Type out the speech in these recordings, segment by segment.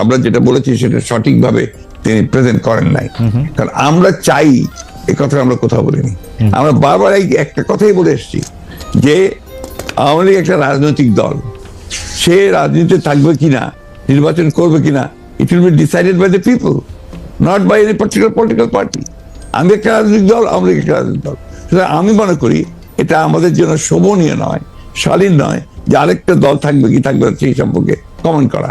আমরা যেটা বলেছি সেটা সঠিকভাবে তিনি প্রেজেন্ট করেন নাই। কারণ আমরা চাই এই কথা আমরা কোথাও বলিনি। আমরা বারবার এই একটা কথাই বলে এসেছি যে আওয়ামী লীগ একটা রাজনৈতিক দল। সে রাজনীতিতে থাকবে কিনা নির্বাচন করবে কিনা it will be decided by the people not by any particular political party আমি একটা রাজনৈতিক দল আওয়ামী লীগ একটা রাজনৈতিক দল। সুতরাং আমি মনে করি এটা আমাদের জন্য শোভনীয় নয় শালীন নয় যে আরেকটা দল থাকবে কি থাকবে সেই সম্পর্কে কমেন্ট করা।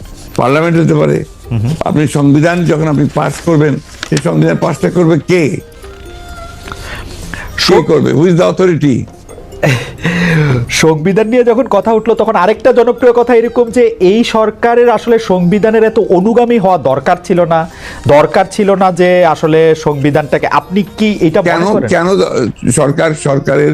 পার্লামেন্ট হতে পারে। আপনি সংবিধান যখন আপনি পাস করবেন সেই সংবিধান পাসটা করবে কে? কে করবে? হুইজ দ্য অথরিটি সংবিধান নিয়ে যখন কথা উঠল তখন আরেকটা জনপ্রিয় কথা এরকম যে এই সরকারের আসলে সংবিধানের এত অনুগামী হওয়া দরকার ছিল না। দরকার ছিল না যে আসলে সংবিধানটাকে আপনি কি এটা কেন কেন সরকার সরকারের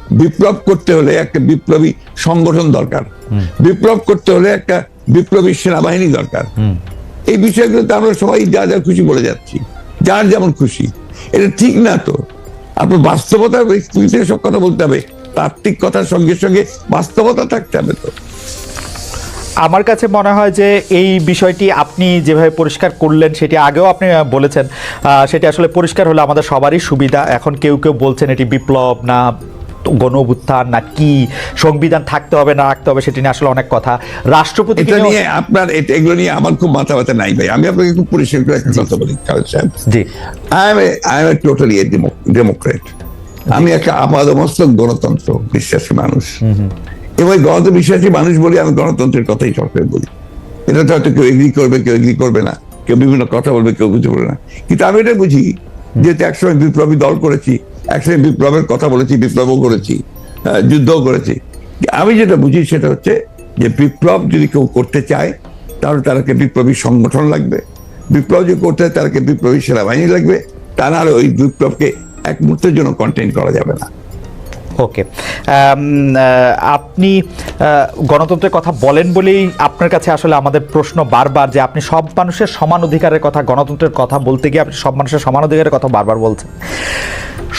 বিপ্লব করতে হলে একটা বিপ্লবী সংগঠন দরকার। বিপ্লব করতে হলে একটা বিপ্লবী সেনাবাহিনী দরকার। এই বিষয়গুলো তো আমরা সবাই যা যা খুশি বলে যাচ্ছি। যার যেমন খুশি। এটা ঠিক না তো। আপনার বাস্তবতা সব কথা বলতে হবে। তাত্ত্বিক কথার সঙ্গে সঙ্গে বাস্তবতা থাকতে হবে তো। আমার কাছে মনে হয় যে এই বিষয়টি আপনি যেভাবে পরিষ্কার করলেন সেটি আগেও আপনি বলেছেন। সেটি আসলে পরিষ্কার হলে আমাদের সবারই সুবিধা। এখন কেউ কেউ বলছেন এটি বিপ্লব না। গণ অভ্যুত্থান না কি সংবিধান থাকতে হবে না রাখতে হবে সেটি নিয়ে আসলে অনেক কথা। রাষ্ট্রপতি এটা নিয়ে আপনার এগুলো নিয়ে আমার খুব মাথা ব্যথা নাই ভাই। আমি আপনাকে খুব পরিষ্কার করে একটা কথা বলি জি। I am I am totally democrat আমি একটা আপাদমস্তক গণতন্ত্র বিশ্বাসী মানুষ। এবং গণতন্ত্র বিশ্বাসী মানুষ বলে আমি গণতন্ত্রের কথাই সরকার বলি। এটা তো হয়তো কেউ এগ্রি করবে কেউ এগ্রি করবে না। কেউ বিভিন্ন কথা বলবে কেউ বুঝতে পারবে না। কিন্তু আমি এটা বুঝি যেহেতু একসময় বিপ্লবী দল করেছি একসময় বিপ্লবের কথা বলেছি বিপ্লবও করেছি আহ, যুদ্ধও করেছি। আমি যেটা বুঝি সেটা হচ্ছে যে বিপ্লব যদি কেউ করতে চায় তাহলে তাদেরকে বিপ্লবী সংগঠন লাগবে। বিপ্লব যদি করতে হয় তাদেরকে বিপ্লবী সেনাবাহিনী লাগবে। তা নাহলে ওই বিপ্লবকে এক মুহূর্তের জন্য কন্টেন করা যাবে না। ওকে আপনি গণতন্ত্রের কথা বলেন বলেই আপনার কাছে আসলে আমাদের প্রশ্ন বারবার যে আপনি সব মানুষের সমান অধিকারের কথা গণতন্ত্রের কথা বলতে গিয়ে আপনি সব মানুষের সমান অধিকারের কথা বারবার বলছেন।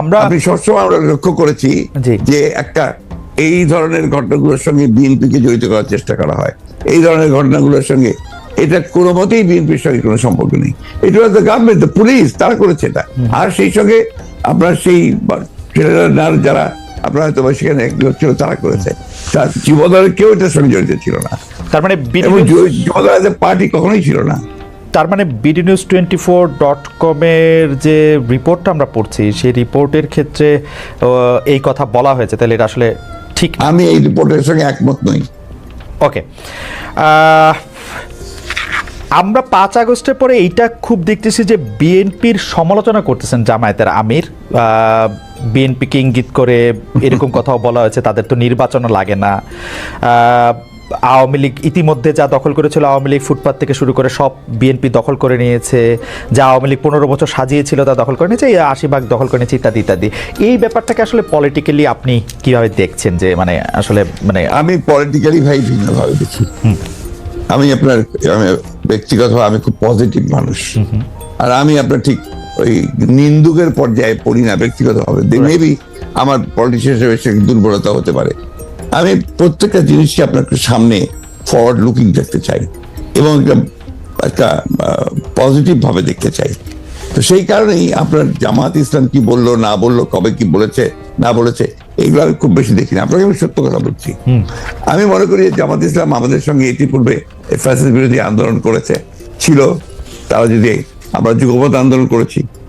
আমরা আপনি সবসময় আমরা লক্ষ্য করেছি যে একটা এই ধরনের ঘটনাগুলোর সঙ্গে বিএনপিকে জড়িত করার চেষ্টা করা হয়। এই ধরনের ঘটনাগুলোর সঙ্গে এটা কোনো মতেই বিএনপির সঙ্গে কোনো সম্পর্ক নেই। এটা was the government the police তারা করেছে এটা। আর সেই সঙ্গে আপনার সেই ছেলেরা যারা আপনার হয়তো সেখানে একজন ছিল তারা করেছে। তার যুবদলের কেউ এটার সঙ্গে জড়িত ছিল না। তার মানে এজ পার্টি কখনোই ছিল না। তার মানে BD news twenty four dot কমের যে রিপোর্টটা আমরা পড়ছি সেই রিপোর্টের ক্ষেত্রে এই কথা বলা হয়েছে। তাহলে এটা আসলে ঠিক আমি এই রিপোর্টের সঙ্গে একমত নই। ওকে আমরা পাঁচ আগস্টের পরে এইটা খুব দেখতেছি যে বিএনপির সমালোচনা করতেছেন জামায়াতের আমির। বিএনপিকে ইঙ্গিত করে এরকম কথাও বলা হয়েছে তাদের তো নির্বাচনও লাগে না। আওয়ামী লীগ ইতিমধ্যে যা দখল করেছিল আওয়ামী লীগ ফুটপাত থেকে শুরু করে সব বিএনপি দখল করে নিয়েছে যা আওয়ামী লীগ পনেরো বছর সাজিয়েছিল তা দখল করে নিয়েছে এই আশি ভাগ দখল করে নিয়েছে ইত্যাদি ইত্যাদি। এই ব্যাপারটাকে আসলে পলিটিক্যালি আপনি কীভাবে দেখছেন যে মানে আসলে মানে আমি পলিটিক্যালি ভাই ভিন্নভাবে দেখি। আমি আপনার আমি ব্যক্তিগত আমি খুব পজিটিভ মানুষ। আর আমি আপনার ঠিক ওই নিন্দুকের পর্যায়ে পড়ি না ব্যক্তিগতভাবে। মেবি আমার পলিটিশিয়ান হিসেবে দুর্বলতা হতে পারে। আমি প্রত্যেকটা জিনিসকে আপনাকে সামনে ফরওয়ার্ড লুকিং দেখতে চাই এবং একটা একটা পজিটিভ ভাবে দেখতে চাই। তো সেই কারণেই আপনার জামাত ইসলাম কি বলল না বলল কবে কি বলেছে না বলেছে এইগুলো আমি খুব বেশি দেখি না। আপনাকে আমি সত্য কথা বলছি। আমি মনে করি জামাত ইসলাম আমাদের সঙ্গে ইতিপূর্বে ফ্যাসিস বিরোধী আন্দোলন করেছে। ছিল তারা যদি আমরা যুগপথ আন্দোলন করেছি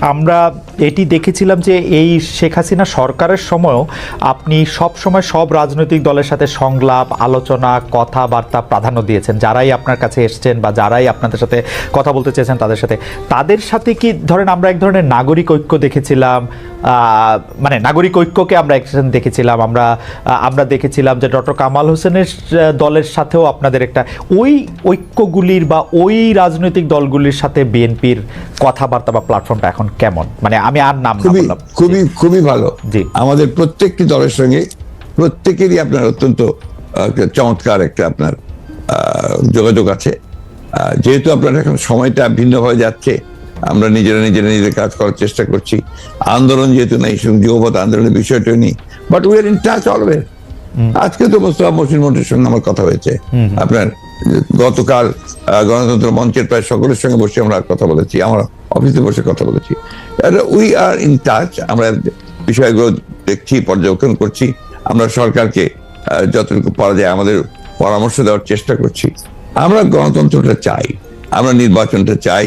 আমরা এটি দেখেছিলাম যে এই শেখ হাসিনা সরকারের সময়ও আপনি সব সময় সব রাজনৈতিক দলের সাথে সংলাপ, আলোচনা, কথাবার্তা প্রাধান্য দিয়েছেন। যারাই আপনার কাছে এসছেন বা যারাই আপনাদের সাথে কথা বলতে চেয়েছেন তাদের সাথে। তাদের সাথে কি ধরেন আমরা এক ধরনের নাগরিক ঐক্য দেখেছিলাম মানে নাগরিক ঐক্যকে আমরা একসাথে দেখেছিলাম আমরা আমরা দেখেছিলাম যে ডক্টর কামাল হোসেনের দলের সাথেও আপনাদের একটা ওই ঐক্যগুলির বা ওই রাজনৈতিক দলগুলির সাথে বিএনপির কথাবার্তা বা প্ল্যাটফর্মটা এখন কেমন? মানে আমি আর নাম খুবই খুবই খুবই ভালো। জি। আমাদের প্রত্যেকটি দলের সঙ্গে প্রত্যেকেরই আপনার অত্যন্ত চমৎকার একটা আপনার যোগাযোগ আছে। যেহেতু আপনার এখন সময়টা ভিন্নভাবে যাচ্ছে আমরা নিজেরা নিজেরা নিজেদের কাজ করার চেষ্টা করছি। আন্দোলন যেহেতু নেই যুবপথ আন্দোলনের বিষয়টা নেই but we are in touch always আজকে তো মোস্তফা মসিন মন্ত্রীর সঙ্গে আমার কথা হয়েছে। আপনার গতকাল গণতন্ত্র মঞ্চের প্রায় সকলের সঙ্গে বসে আমরা কথা বলেছি আমরা অফিসে বসে কথা বলেছি। উই আর ইন টাচ আমরা বিষয়গুলো দেখছি পর্যবেক্ষণ করছি আমরা সরকারকে যতটুকু পারা যায় আমাদের পরামর্শ দেওয়ার চেষ্টা করছি। আমরা গণতন্ত্রটা চাই আমরা নির্বাচনটা চাই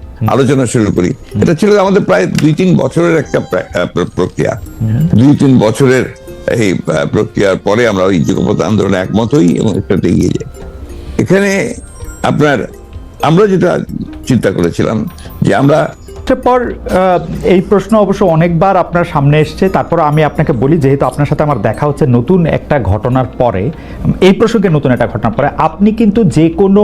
আলোচনা শুরু করি। এটা ছিল আমাদের প্রায় দুই তিন বছরের একটা প্রক্রিয়া। দুই তিন বছরের এই প্রক্রিয়ার পরে আমরা ওই যুগপথ আন্দোলনে একমত হই এবং এটাতে এগিয়ে যাই। এখানে আপনার আমরা যেটা চিন্তা করেছিলাম যে আমরা পর এই প্রশ্ন অবশ্য অনেকবার আপনার সামনে এসছে। তারপর আমি আপনাকে বলি যেহেতু আপনার সাথে আমার দেখা হচ্ছে নতুন একটা ঘটনার পরে এই প্রসঙ্গে নতুন একটা ঘটনার পরে আপনি কিন্তু যে কোনো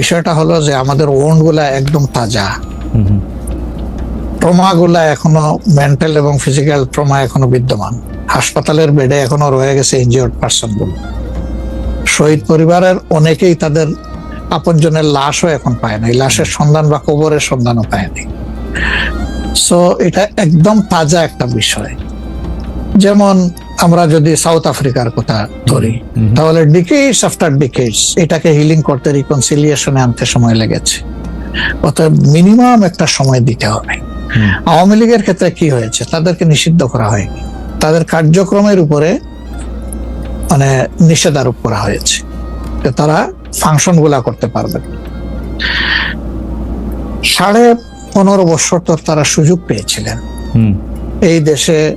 বিষয়টা হলো যে আমাদের ওন্ডগুলা একদম তাজা। ট্রমা গুলা এখনও মেন্টাল এবং ফিজিক্যাল ট্রমা এখনও বিদ্যমান। হাসপাতালের বেডে এখনও রয়ে গেছে ইনজিওর্ড পার্সনগুলো শহীদ পরিবারের অনেকেই তাদের আপনজনের লাশও এখন পায় না লাশের সন্ধান বা কবরের সন্ধানও পায়নি সো এটা একদম তাজা একটা বিষয়। যেমন আমরা যদি সাউথ আফ্রিকার কথা ধরি তাহলে ডিকেটস আফটার ডিকেটস এটাকে হিলিং করতে রিকনসিলিয়েশনে আনতে সময় লেগেছে। অতএব মিনিমাম একটা সময় দিতে হবে। আওয়ামী লীগের ক্ষেত্রে কি হয়েছে? তাদেরকে নিষিদ্ধ করা হয়নি। তাদের কার্যক্রমের উপরে মানে নিষেধ আরোপ করা হয়েছে। যে তারা ফাংশনগুলা করতে পারবে। সাড়ে পনেরো বছর তো তারা সুযোগ পেয়েছিলেন। এই দেশে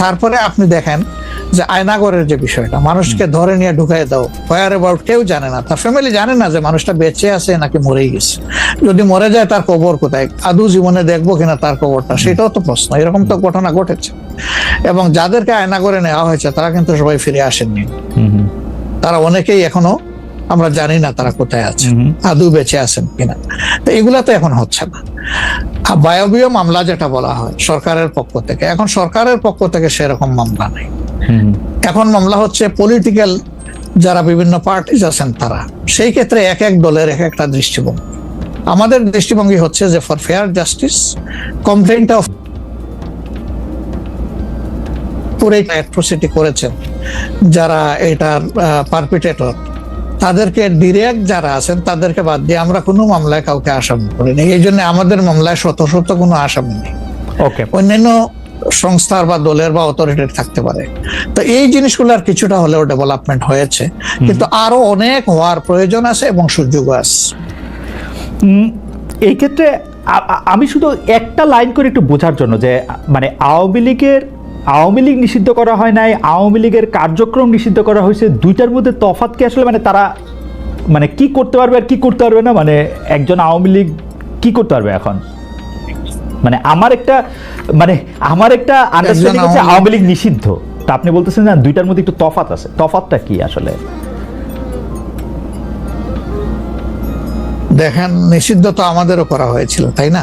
তারপরে আপনি দেখেন যে আয়নাগরের যে বিষয়টা মানুষকে ধরে নিয়ে ঢুকাই দাও। হোয়ার অ্যাবাউট কেউ জানে না। তার ফ্যামিলি জানে না যে মানুষটা বেঁচে আছে নাকি মরেই গেছে। যদি মরে যায় তার কবর কোথায়? আদৌ জীবনে দেখব কিনা তার কবরটা? সেটাও তো প্রশ্ন। এরকম তো ঘটনা ঘটেছে। এবং যাদেরকে আয়নাগরে নেওয়া হয়েছে তারা কিন্তু সবাই ফিরে আসেননি। তারা অনেকেই এখনও আমরা জানি না তারা কোথায় আছে। আদৌ বেঁচে আছেন কিনা। তো এগুলা তো এখন হচ্ছে না। বায়বীয় মামলা যেটা বলা হয় সরকারের পক্ষ থেকে। এখন সরকারের পক্ষ থেকে সেরকম মামলা নেই। এখন মামলা হচ্ছে পলিটিক্যাল যারা বিভিন্ন পার্টিজ আছেন তারা। সেই ক্ষেত্রে এক এক দলের এক একটা দৃষ্টিভঙ্গি। আমাদের দৃষ্টিভঙ্গি হচ্ছে যে ফর ফেয়ার জাস্টিস কমপ্লেনটা পুরো অ্যাট্রোসিটি করেছেন যারা এটার পারপিটেটর তাদেরকে ডিরেক্ট যারা আছেন তাদেরকে বাদ দিয়ে আমরা কোনো মামলায় কাউকে আসামি করিনি। এই জন্য আমাদের মামলায় শত শত কোনো আসামি নেই। ওকে অন্যান্য সংস্থার বা দলের বা অথরিটির থাকতে পারে। তো এই জিনিসগুলোর কিছুটা হলেও ডেভেলপমেন্ট হয়েছে। কিন্তু আরও অনেক হওয়ার প্রয়োজন আছে এবং সুযোগ আছে। এই ক্ষেত্রে আমি শুধু একটা লাইন করে একটু বোঝার জন্য যে মানে আওয়ামী লীগের আওয়ামী লীগ নিষিদ্ধ করা হয় নাই আওয়ামী লীগের কার্যক্রম নিষিদ্ধ করা হয়েছে দুইটার মধ্যে তফাৎ কি আসলে? মানে তারা মানে কি করতে পারবে আর কি করতে পারবে না? মানে একজন আওয়ামী লীগ কি করতে পারবে এখন? মানে আমার একটা মানে আমার একটা আন্ডারস্ট্যান্ডিং হচ্ছে আওয়ামী লীগ নিষিদ্ধ। তা আপনি বলতেছেন না দুইটার মধ্যে একটু তফাত আছে। তফাতটা কি আসলে? দেখেন নিষিদ্ধ তো আমাদেরও করা হয়েছিল তাই না?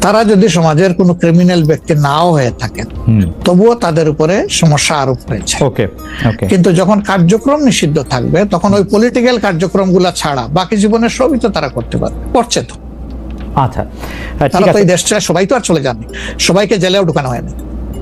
তারা যদি সমাজের কোনো ক্রিমিনাল ব্যক্তি নাও হয়ে থাকেন তবুও তাদের উপরে সমস্যা আরোপ হয়েছে। ওকে ওকে। কিন্তু যখন কার্যক্রম নিষিদ্ধ থাকবে তখন ওই পলিটিক্যাল কার্যক্রমগুলো ছাড়া বাকি জীবনের সবই তো তারা করতে পারবে করছে তো। আচ্ছা। তাহলে তো এই দেশটা সবাই তো আর চলে যাননি। সবাইকে জেলেও ঢুকানো হয়নি।